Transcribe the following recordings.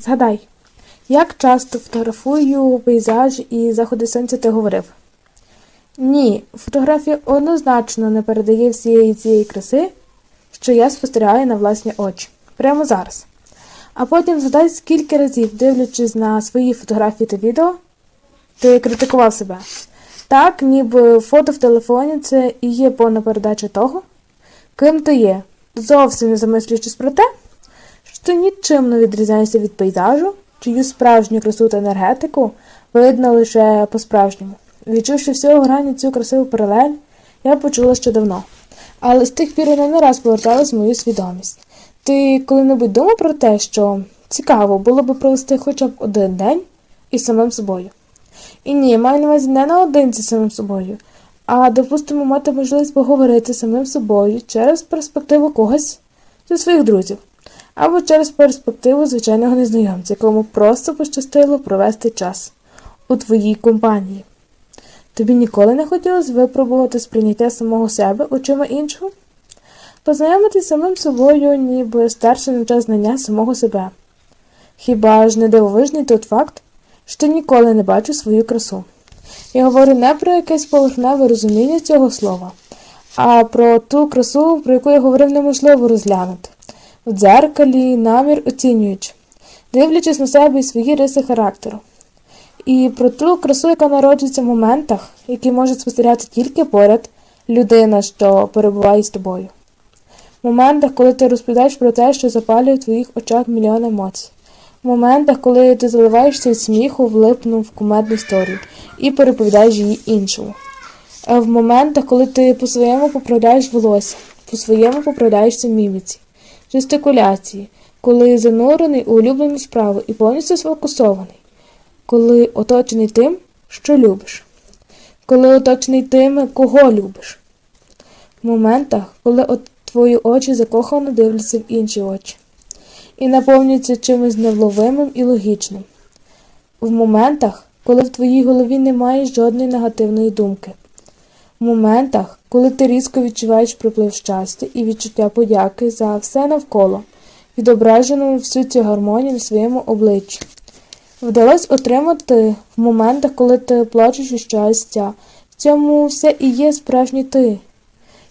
Згадай, як часто фотографую пейзаж і заходи сонця ти говорив? Ні, фотографія однозначно не передає всієї цієї краси, що я спостерігаю на власні очі. Прямо зараз. А потім згадай, скільки разів, дивлячись на свої фотографії та відео, ти критикував себе. Так, ніби фото в телефоні це і є повна передача того, ким ти є, зовсім не замислюючись про те, що нічим не відрізняєшся від пейзажу, чию справжню красу та енергетику видно лише по-справжньому. Відчувши всього грані цю красиву паралель, я почула ще давно. Але з тих пір вона не раз поверталась в мою свідомість. Ти коли-небудь думав про те, що цікаво було би провести хоча б один день із самим собою? І ні, маю на увазі не наодинці з самим собою, а допустимо мати можливість поговорити з самим собою через перспективу когось зі своїх друзів, або через перспективу звичайного незнайомця, якому просто пощастило провести час у твоїй компанії. Тобі ніколи не хотілося випробувати сприйняття самого себе очима іншого? Познайомитись самим собою, ніби старше навчав знання самого себе. Хіба ж не дивовижний тот факт, що ніколи не бачив свою красу? Я говорю не про якесь поверхневе розуміння цього слова, а про ту красу, про яку я говорив, неможливо розглянути. В дзеркалі намір оцінюючи, дивлячись на себе і свої риси характеру. І про ту красу, яка народжується в моментах, які може спостерігати тільки поряд людина, що перебуває з тобою. В моментах, коли ти розповідаєш про те, що запалює в твоїх очах мільйон емоцій. В моментах, коли ти заливаєшся від сміху, влипнув в кумедну історію і переповідаєш її іншому. В моментах, коли ти по-своєму поправляєш волосся, по-своєму поправляєшся міміці, жестикуляції, коли занурений у улюблену справу і повністю сфокусований, коли оточений тим, що любиш, коли оточений тими, кого любиш. В моментах, коли от твої очі закохано дивляться в інші очі і наповнюються чимось невловимим і логічним. В моментах, коли в твоїй голові немає жодної негативної думки. В моментах, коли ти різко відчуваєш приплив щастя і відчуття подяки за все навколо, відображено всю цю гармонію на своєму обличчі. Вдалося отримати в моментах, коли ти плачеш від щастя. В цьому все і є справжній ти.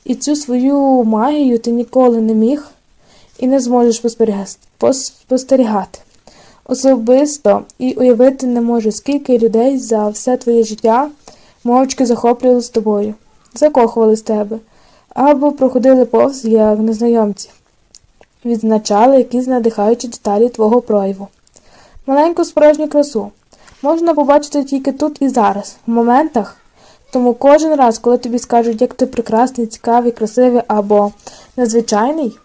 І цю свою магію ти ніколи не міг і не зможеш спостерігати. Особисто і уявити не можу, скільки людей за все твоє життя мовчки захоплювали з тобою, закохували з тебе або проходили повз як незнайомці, відзначали якісь надихаючі деталі твого прояву. Маленьку справжню красу можна побачити тільки тут і зараз, в моментах. Тому кожен раз, коли тобі скажуть, як ти прекрасний, цікавий, красивий або незвичайний,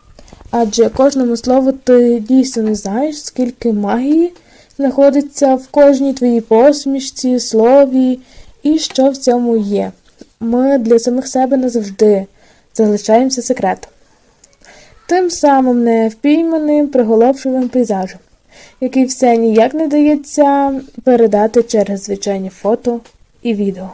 адже кожному слову ти дійсно не знаєш, скільки магії знаходиться в кожній твоїй посмішці, слові і що в цьому є. Ми для самих себе назавжди залишаємося секретом. Тим самим невпійманим приголомшливим пейзажем, який все ніяк не дається передати через звичайні фото і відео.